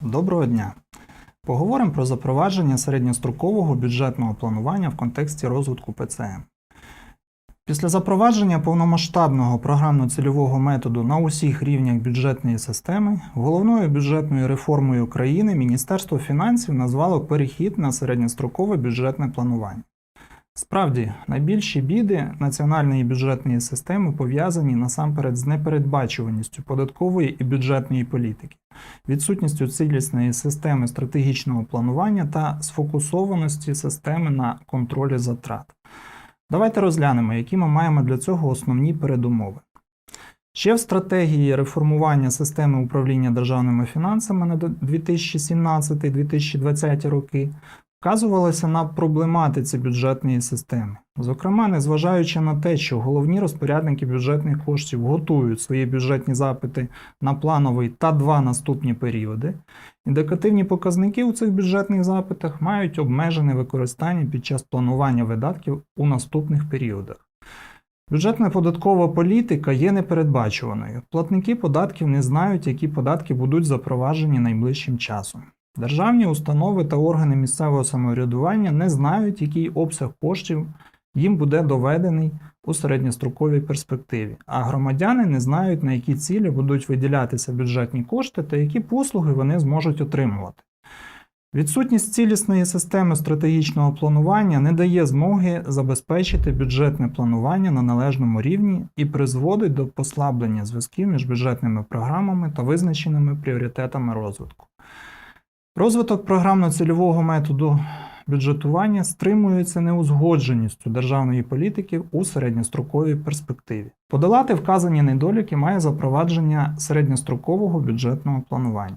Доброго дня! Поговоримо про запровадження середньострокового бюджетного планування в контексті розвитку ПЦМ. Після запровадження повномасштабного програмно-цільового методу на усіх рівнях бюджетної системи, головною бюджетною реформою країни Міністерство фінансів назвало перехід на середньострокове бюджетне планування. Справді, найбільші біди національної бюджетної системи пов'язані насамперед з непередбачуваністю податкової і бюджетної політики відсутністю цілісної системи стратегічного планування та сфокусованості системи на контролі затрат. Давайте розглянемо, які ми маємо для цього основні передумови. Ще в стратегії реформування системи управління державними фінансами на 2017-2020 роки вказувалося на проблематиці бюджетної системи. Зокрема, незважаючи на те, що головні розпорядники бюджетних коштів готують свої бюджетні запити на плановий та два наступні періоди, індикативні показники у цих бюджетних запитах мають обмежене використання під час планування видатків у наступних періодах. Бюджетна податкова політика є непередбачуваною. Платники податків не знають, які податки будуть запроваджені найближчим часом. Державні установи та органи місцевого самоврядування не знають, який обсяг коштів їм буде доведений у середньостроковій перспективі, а громадяни не знають, на які цілі будуть виділятися бюджетні кошти та які послуги вони зможуть отримувати. Відсутність цілісної системи стратегічного планування не дає змоги забезпечити бюджетне планування на належному рівні і призводить до послаблення зв'язків між бюджетними програмами та визначеними пріоритетами розвитку. Розвиток програмно-цільового методу бюджетування стримується неузгодженістю державної політики у середньостроковій перспективі. Подолати вказані недоліки має запровадження середньострокового бюджетного планування.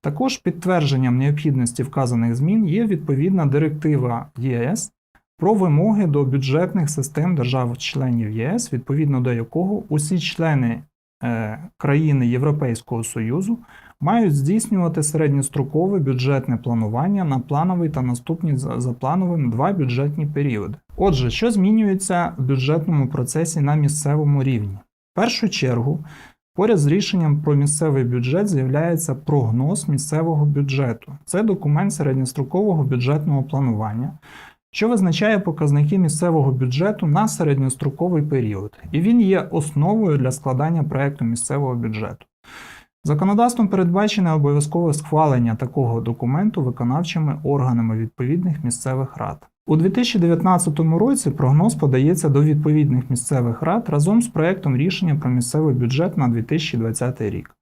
Також підтвердженням необхідності вказаних змін є відповідна директива ЄС про вимоги до бюджетних систем держав-членів ЄС, відповідно до якого усі члени е, країни Європейського Союзу мають здійснювати середньострокове бюджетне планування на плановий та наступні за плановим два бюджетні періоди. Отже, що змінюється в бюджетному процесі на місцевому рівні? В першу чергу, поряд з рішенням про місцевий бюджет з'являється прогноз місцевого бюджету. Це документ середньострокового бюджетного планування. Що визначає показники місцевого бюджету на середньостроковий період, і він є основою для складання проекту місцевого бюджету. Законодавством передбачене обов'язкове схвалення такого документу виконавчими органами відповідних місцевих рад. У 2019 році прогноз подається до відповідних місцевих рад разом з проектом рішення про місцевий бюджет на 2020 рік.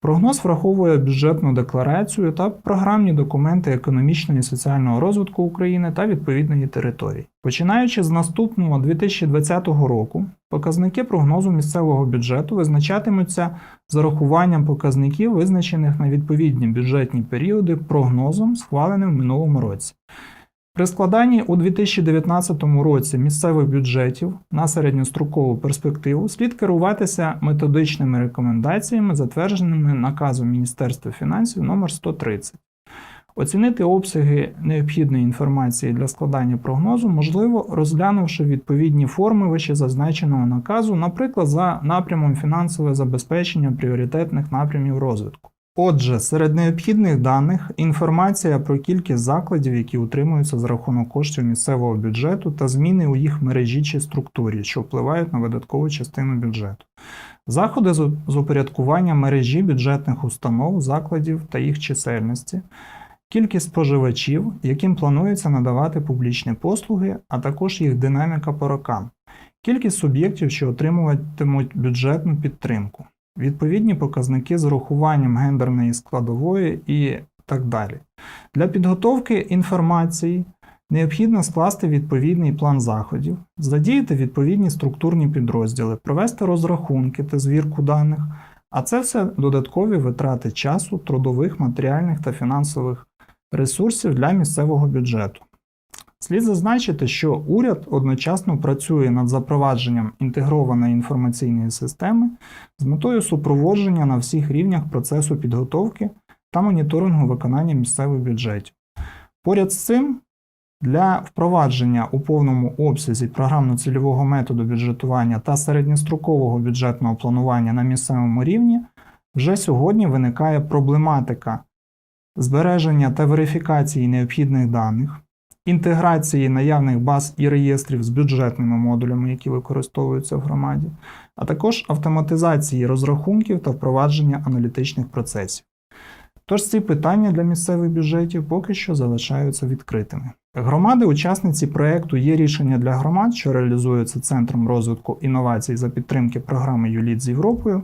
Прогноз враховує бюджетну декларацію та програмні документи економічного і соціального розвитку України та відповідної території. Починаючи з наступного 2020 року, показники прогнозу місцевого бюджету визначатимуться з урахуванням показників, визначених на відповідні бюджетні періоди прогнозом, схваленим в минулому році. При складанні у 2019 році місцевих бюджетів на середньострокову перспективу слід керуватися методичними рекомендаціями, затвердженими наказом Міністерства фінансів номер 130. Оцінити обсяги необхідної інформації для складання прогнозу можливо, розглянувши відповідні форми вищезазначеного наказу, наприклад, за напрямом фінансове забезпечення пріоритетних напрямів розвитку. Отже, серед необхідних даних інформація про кількість закладів, які утримуються за рахунок коштів місцевого бюджету, та зміни у їх мережі чи структурі, що впливають на видаткову частину бюджету. Заходи з упорядкування мережі бюджетних установ, закладів та їх чисельності, кількість споживачів, яким планується надавати публічні послуги, а також їх динаміка по рокам, кількість суб'єктів, що отримуватимуть бюджетну підтримку відповідні показники з урахуванням гендерної складової і так далі. Для підготовки інформації необхідно скласти відповідний план заходів, задіяти відповідні структурні підрозділи, провести розрахунки та звірку даних, а це все додаткові витрати часу, трудових, матеріальних та фінансових ресурсів для місцевого бюджету. Слід зазначити, що уряд одночасно працює над запровадженням інтегрованої інформаційної системи з метою супроводження на всіх рівнях процесу підготовки та моніторингу виконання місцевих бюджетів. Поряд з цим, для впровадження у повному обсязі програмно-цільового методу бюджетування та середньострокового бюджетного планування на місцевому рівні вже сьогодні виникає проблематика збереження та верифікації необхідних даних, інтеграції наявних баз і реєстрів з бюджетними модулями, які використовуються в громаді, а також автоматизації розрахунків та впровадження аналітичних процесів. Тож ці питання для місцевих бюджетів поки що залишаються відкритими. Громади, учасниці проєкту є рішення для громад, що реалізуються Центром розвитку інновацій за підтримки програми ЮЛІТ з Європою,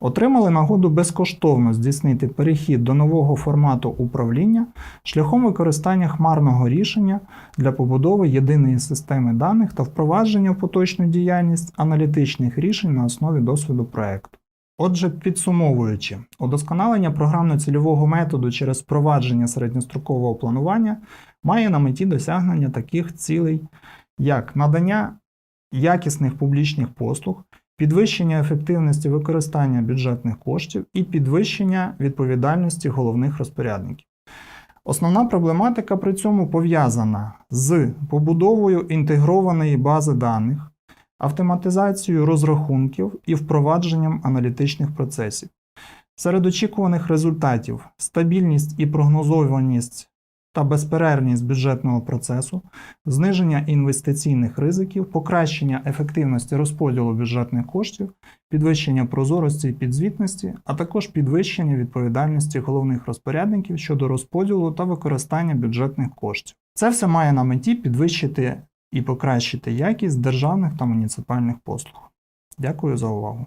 отримали нагоду безкоштовно здійснити перехід до нового формату управління шляхом використання хмарного рішення для побудови єдиної системи даних та впровадження в поточну діяльність аналітичних рішень на основі досвіду проєкту. Отже, підсумовуючи, удосконалення програмно-цільового методу через впровадження середньострокового планування має на меті досягнення таких цілей, як надання якісних публічних послуг, підвищення ефективності використання бюджетних коштів і підвищення відповідальності головних розпорядників. Основна проблематика при цьому пов'язана з побудовою інтегрованої бази даних, автоматизацією розрахунків і впровадженням аналітичних процесів. Серед очікуваних результатів стабільність і прогнозованість та безперервність бюджетного процесу, зниження інвестиційних ризиків, покращення ефективності розподілу бюджетних коштів, підвищення прозорості і підзвітності, а також підвищення відповідальності головних розпорядників щодо розподілу та використання бюджетних коштів. Це все має на меті підвищити і покращити якість державних та муніципальних послуг. Дякую за увагу.